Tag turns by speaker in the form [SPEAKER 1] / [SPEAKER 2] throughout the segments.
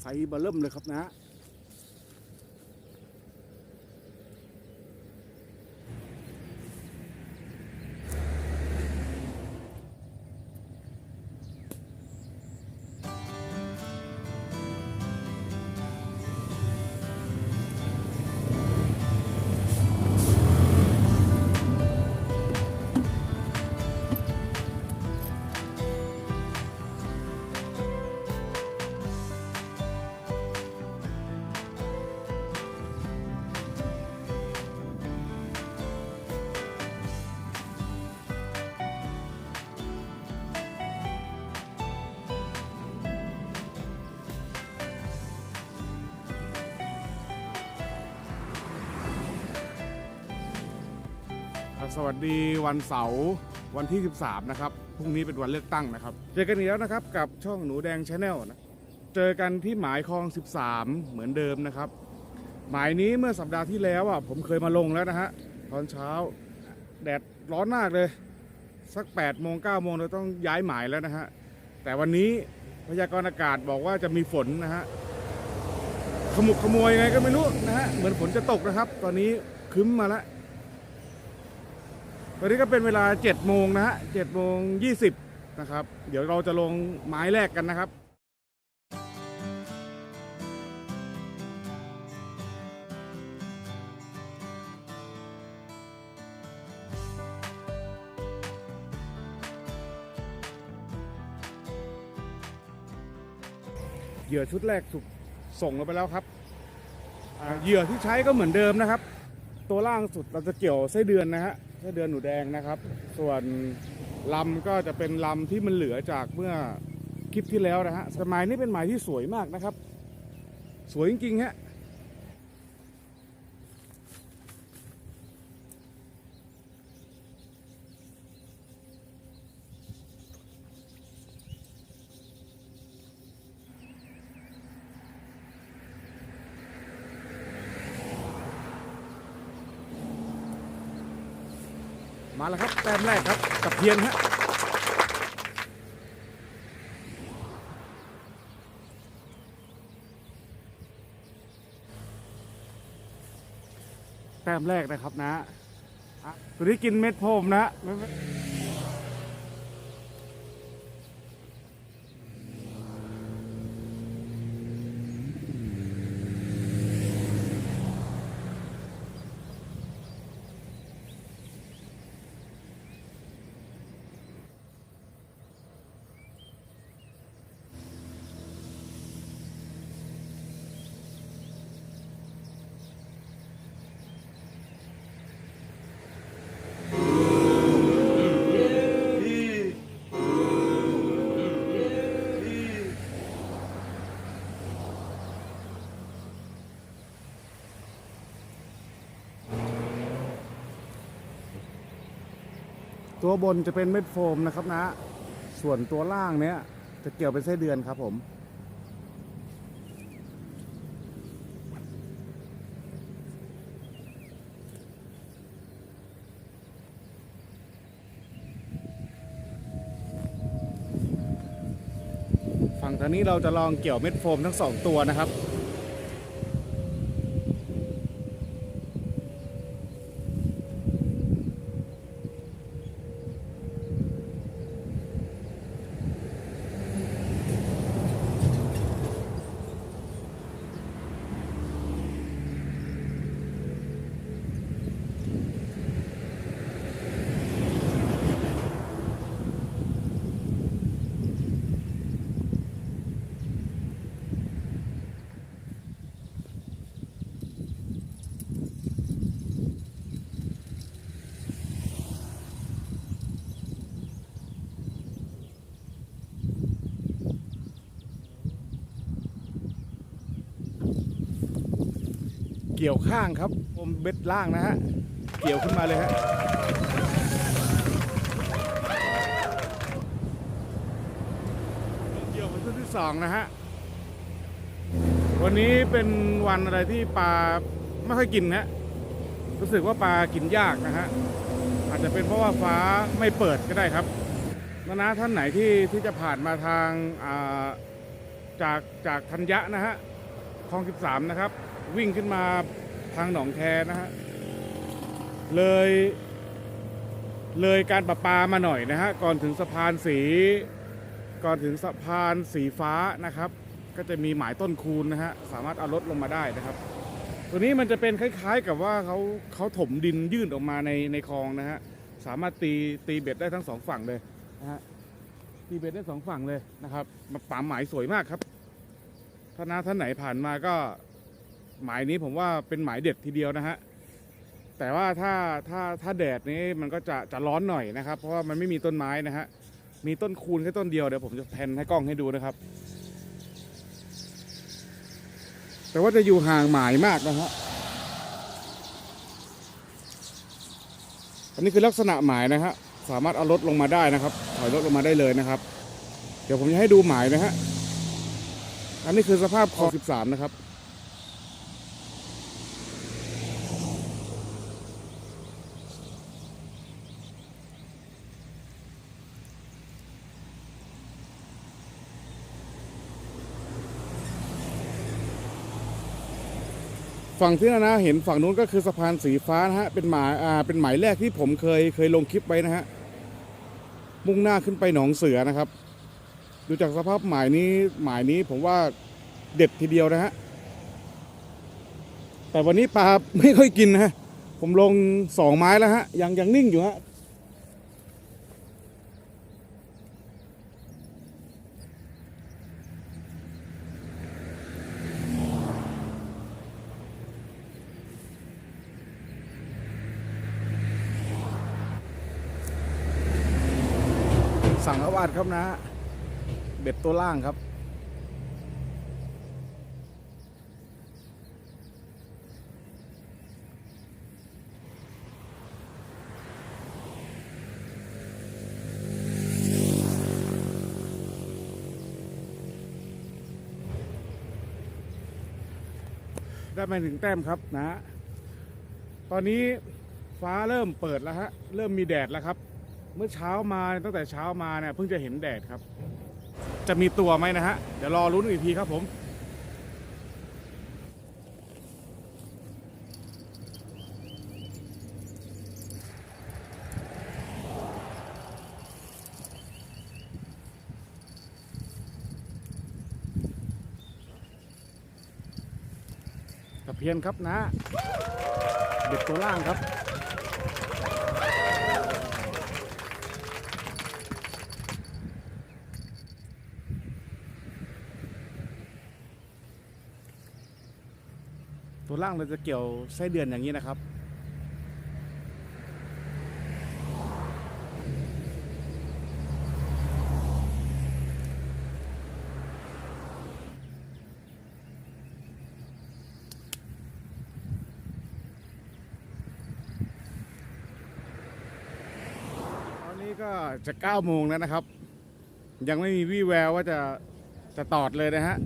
[SPEAKER 1] ไซส์เบอร์เริ่มเลยครับนะ วัสดีวันเสาร์วันที่ 13 นะครับ พรุ่งนี้เป็นวันเลือกตั้งนะครับ เจอกันอีกแล้วนะครับกับช่องหนูแดงชาแนลนะ เจอกันที่หมายคลอง 13 เหมือนเดิมนะครับ หมายนี้เมื่อสัปดาห์ที่แล้วอะผมเคยมาลงแล้วนะฮะ ตอนเช้าแดดร้อนมากเลย สัก8โมง9โมงเราต้องย้ายหมายแล้วนะฮะ แต่วันนี้พยากรณ์อากาศบอกว่าจะมีฝนนะฮะ ขมุกขโมยไงก็ไม่รู้นะฮะ เหมือนฝนจะตกนะครับ ตอนนี้คึ้มมาแล้ว ตอนนี้ก็เป็นเวลา7โมงนะฮะ7โมง20นะครับ เดี๋ยวเราจะลงไม้แรกกันนะครับเหยื่อชุดแรกถูกส่งลงไปแล้วครับเหยื่อที่ใช้ก็เหมือนเดิมนะครับ ตัวล่างสุดเราจะเกี่ยวไส้เดือนนะฮะ ไส้เดือนหนูแดงนะครับ ส่วนลำก็จะเป็นลำที่มันเหลือจากเมื่อคลิปที่แล้วนะฮะสมัยนี้เป็นหมายที่สวยมากนะครับ สวยจริงๆฮะ มาแล้วครับแต้มแรกครับกับเทียนฮะแต้มแรกนะครับนะอะตัวนี้กินเม็ดโพรมนะ ตัวบนจะเป็นเม็ดโฟมนะครับนะ ส่วนตัวล่างเนี้ยจะเกี่ยวเป็นไส้เดือนครับผม ฝั่งทางนี้เราจะลองเกี่ยวเม็ดโฟมทั้งสองตัวนะครับ เกี่ยวข้างครับผมเบ็ดล่างนะฮะ เกี่ยวขึ้นมาเลยฮะเกี่ยวเป็นชุดที่สองนะฮะ วันนี้เป็นวันอะไรที่ปลาไม่ค่อยกินนะรู้สึกว่าปลากินยากนะฮะ อาจจะเป็นเพราะว่าฟ้าไม่เปิดก็ได้ครับนะนะท่านไหนที่ที่จะผ่านมาทางาจากจากธัญญะนะฮะคลอง 13 นะครับ วิ่งขึ้นมาทางหนองแคนะฮะ เลย เลยการประปามาหน่อยนะฮะ ก่อนถึงสะพานสี ก่อนถึงสะพานสีฟ้านะครับ ก็จะมีหมายต้นคูณนะฮะ สามารถเอารถลงมาได้นะครับ ตัวนี้มันจะเป็นคล้าย ๆ กับว่าเขาเขาถมดินยื่นออกมาในในคลองนะฮะ สามารถตีตีเบ็ดได้ทั้งสองฝั่งเลยนะฮะ ตีเบ็ดได้สองฝั่งเลยนะครับมาป่าหมายสวยมากครับถ้านาท่านไหนผ่านมาก็ หมายนี้ผมว่าเป็นหมายเด็ดทีเดียวนะฮะแต่ว่าถ้าถ้าถ้าแดดนี้มันก็จะจะร้อนหน่อยนะครับ เพราะว่ามันไม่มีต้นไม้นะฮะมีต้นคูณแค่ต้นเดียวเดี๋ยวผมจะแพนให้กล้องให้ดูนะครับ แต่ว่าจะอยู่ห่างหมายมากนะฮะอันนี้คือลักษณะหมายนะฮะสามารถเอารถลงมาได้นะครับ ถอยรถลงมาได้เลยนะครับ เดี๋ยวผมจะให้ดูหมายนะฮะอันนี้คือสภาพคลอง13 นะครับ ฝั่งที่นะนะเห็นฝั่งนู้นก็คือสะพานสีฟ้านะฮะเป็นหมายอ่าเป็นหมายแรกที่ผมเคยเคยลงคลิปไว้นะฮะมุ่งหน้าขึ้นไปหนองเสือนะครับ ดูจากสภาพหมายนี้หมายนี้ผมว่าเด็ดทีเดียวนะฮะแต่วันนี้ปลาไม่ค่อยกินนะฮะผมลงสองไม้แล้วฮะยังยังนิ่งอยู่ฮะ สั่งอวาดครับนะ เบ็ดตัวล่างครับ ได้มาถึงแต้มครับนะ ตอนนี้ฟ้าเริ่มเปิดแล้วฮะ เริ่มมีแดดแล้วครับ เมื่อเช้ามาตั้งแต่เช้ามาเนี่ยเพิ่งจะเห็นแดดครับ จะมีตัวไหมนะฮะ เดี๋ยวรอรุ้นอีกทีครับผม ตะเพียนครับนะ เด็กตัวล่างครับ ตัวล่างเราจะเกี่ยวไส้เดือนอย่างนี้นะครับ ตอนนี้ก็จะ9โมงแล้วนะครับ ยังไม่มีวี่แววว่าจะจะตอดเลยนะฮะ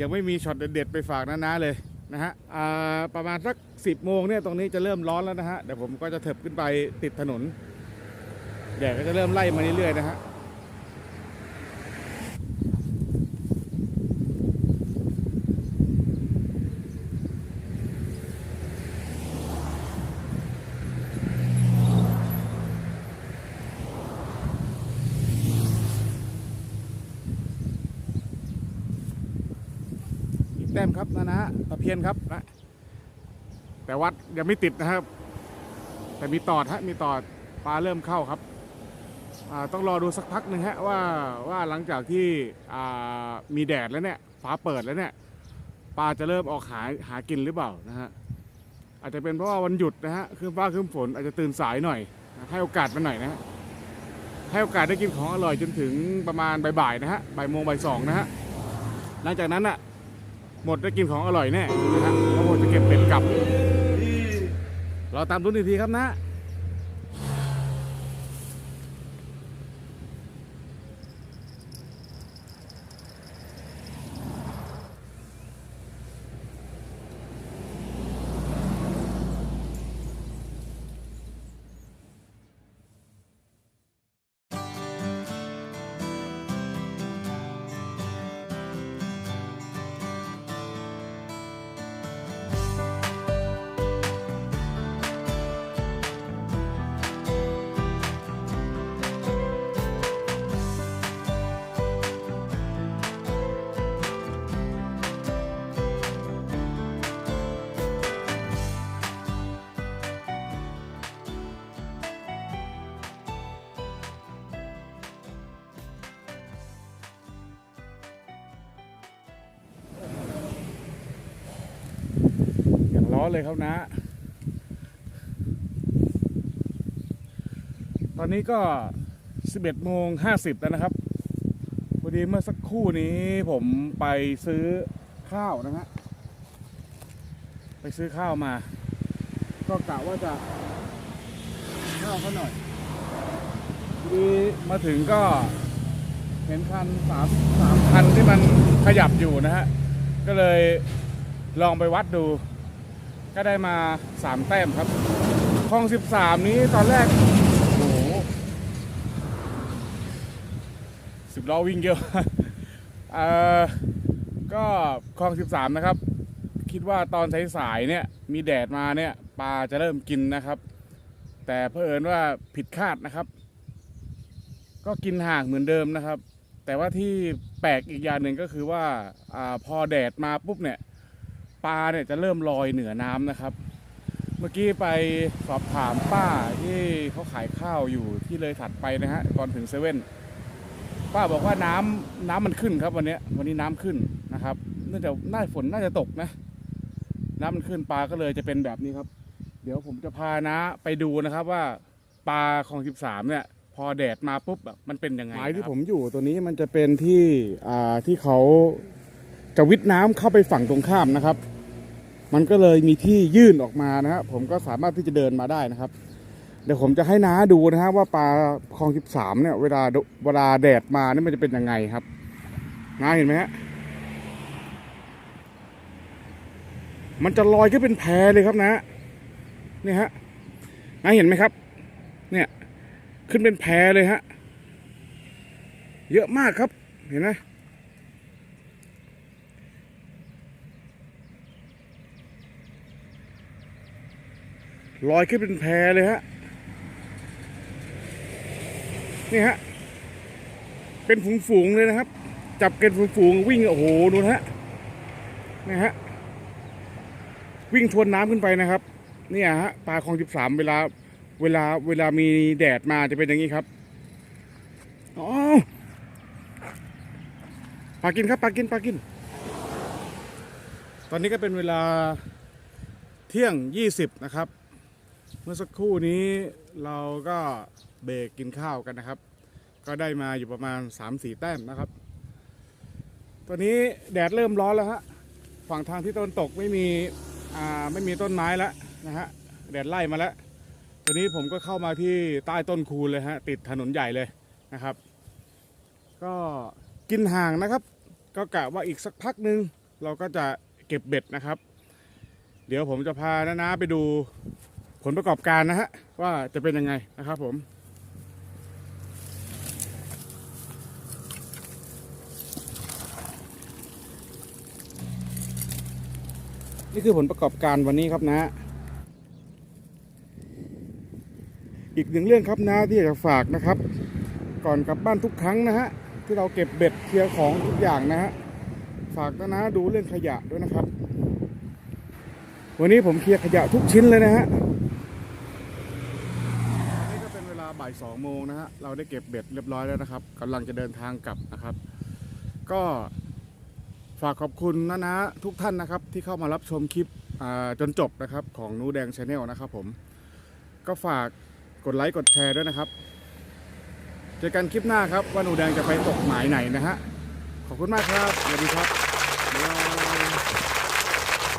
[SPEAKER 1] ยังไม่มีช็อตเด็ดๆไปฝากน้าๆเลย นะฮะประมาณสัก 10 โมงเนี่ยตรงนี้จะเริ่มร้อนแล้วนะฮะเดี๋ยวผมก็จะเถิบขึ้นไปติดถนนแดดก็จะเริ่มไล่มาเรื่อยๆนะฮะ อีกแต้มครับนะนะตะเพี ยนครับนะแต่วัดยังไม่ติดนะครับ แต่มีตอดฮะมีตอดปลาเริ่มเข้าครับต้องรอดูสักพักหนึ่งฮะว่าว่าหลังจากที่มีแดดแล้วเนี่ยฟ้าเปิดแล้วเนี่ยปลาจะเริ่มออกหาหากินหรือเปล่านะฮะอาจจะเป็นเพราะว่าวันหยุดนะฮะคือฟ้าคืมฝนอาจจะตื่นสายหน่อย ให้โอกาสมันหน่อยนะฮะให้โอกาสได้กินของอร่อยจนถึงประมาณบ่ายๆนะฮะบ่ายโมงบ่ายสองนะฮะหลังจากนั้นอะ หมดได้กินของอร่อยแน่นะฮะเพราะผมจะเก็บเป็ดกลับ เราตามรุ้นอีกทีครับนะ อนเลยครับนะ ตอนนี้ก็ 11โมง50แล้วนะครับพอดีเมื่อสักครู่นี้ผมไปซื้อข้าวนะฮะ ไปซื้อข้าวมา ก็กะว่าจะข้าวเขาหน่อยพอดีมาถึงก็เห็นคันสามสามคันที่มันขยับอยู่นะฮะ ก็เลยลองไปวัดดู ก็ได้มาสามแต้มครับคลองสิบสามนี้ตอนแรก โอ้โหสิบล้อวิ่งเยอะเอ่อก็คลองสิบสามนะครับ คิดว่าตอนสายๆเนี่ยมีแดดมาเนี่ยปลาจะเริ่มกินนะครับ แต่เผอิญว่าผิดคาดนะครับ ก็กินห่างเหมือนเดิมนะครับ แต่ว่าที่แปลกอีกอย่างหนึ่งก็คือว่าอาพอแดดมาปุ๊บเนี่ย ปลาเนี่ยจะเริ่มลอยเหนือน้ำนะครับ เมื่อกี้ไปสอบถามป้าที่เขาขายข้าวอยู่ที่เลยถัดไปนะฮะก่อนถึงเซเว่นป้าบอกว่าน้ำน้ำมันขึ้นครับวันนี้วันนี้น้ำขึ้นนะครับเนื่องจากน่าฝนน่าจะตกนะ น้ำมันขึ้นปลาก็เลยจะเป็นแบบนี้ครับ เดี๋ยวผมจะพานะไปดูนะครับว่าปลาของ 13 เนี่ย พอแดดมาปุ๊บแบบมันเป็นยังไงหมายที่ผมอยู่ตัวนี้มันจะเป็นที่อ่าที่เขาจะวิทน้ำเข้าไปฝั่งตรงข้ามนะครับ มันก็เลยมีที่ยื่นออกมานะฮะผมก็สามารถที่จะเดินมาได้นะครับ เดี๋ยวผมจะให้น้าดูนะฮะว่าปลาคลอง13เนี่ยเวลาเวลาแดดมานี่มันจะเป็นยังไงครับน้าเห็นไหมฮะมันจะลอยขึ้นเป็นแพเลยครับนะเนี่ยฮะน้าเห็นไหมครับ เนี่ย ขึ้นเป็นแพเลยฮะเยอะมากครับเห็นไหม ลอยขึ้นเป็นแพเลยฮะ นี่ฮะ เป็นฝูงๆเลยนะครับ จับกันฝูงๆวิ่งโอ้โหดูนะฮะ นี่ฮะ วิ่งทวนน้ำขึ้นไปนะครับ เนี่ยฮะปลาคลองสิบสามเวลา เวลาเวลามีแดดมาจะเป็นอย่างนี้ครับอ๋อปลากินครับปลากินปลากิน ตอนนี้ก็เป็นเวลาเที่ยงยี่สิบนะครับ เมื่อสักครู่นี้เราก็เบรกกินข้าวกันนะครับ ก็ได้มาอยู่ประมาณ 3-4 แต้มนะครับ ตอนนี้แดดเริ่มร้อนแล้วฮะฝั่งทางที่ตะวันตกไม่มีอ่าไม่มีต้นไม้แล้วนะฮะแดดไล่มาแล้วตอนนี้ผมก็เข้ามาที่ใต้ต้นคูนเลยฮะติดถนนใหญ่เลยนะครับ ก็กินห่างนะครับ ก็กะว่าอีกสักพักหนึ่งเราก็จะเก็บเบ็ดนะครับ เดี๋ยวผมจะพาน้าๆไปดู ผลประกอบการนะฮะว่าจะเป็นยังไงนะครับผมนี่คือผลประกอบการวันนี้ครับนะ อีกหนึ่งเรื่องครับนะที่อยากจะฝากนะครับ ก่อนกลับบ้านทุกครั้งนะฮะที่เราเก็บเบ็ดเคลียร์ของทุกอย่างนะฮะฝากนะนะดูเรื่องขยะด้วยนะครับ วันนี้ผมเคลียร์ขยะทุกชิ้นเลยนะฮะนี่ก็เป็นเวลา บ่ายสองโมงนะฮะเราได้เก็บเบ็ดเรียบร้อยแล้วนะครับกำลังจะเดินทางกลับนะครับ ก็ฝากขอบคุณนะนะทุกท่านนะครับที่เข้ามารับชมคลิปจนจบนะครับของนูแดงชาแนลนะครับผม ก็ฝากกดไลค์กดแชร์ด้วยนะครับ เจอกันคลิปหน้าครับว่าหนูแดงจะไปตกหมายไหนนะฮะ ขอบคุณมากครับ สวัสดีครับ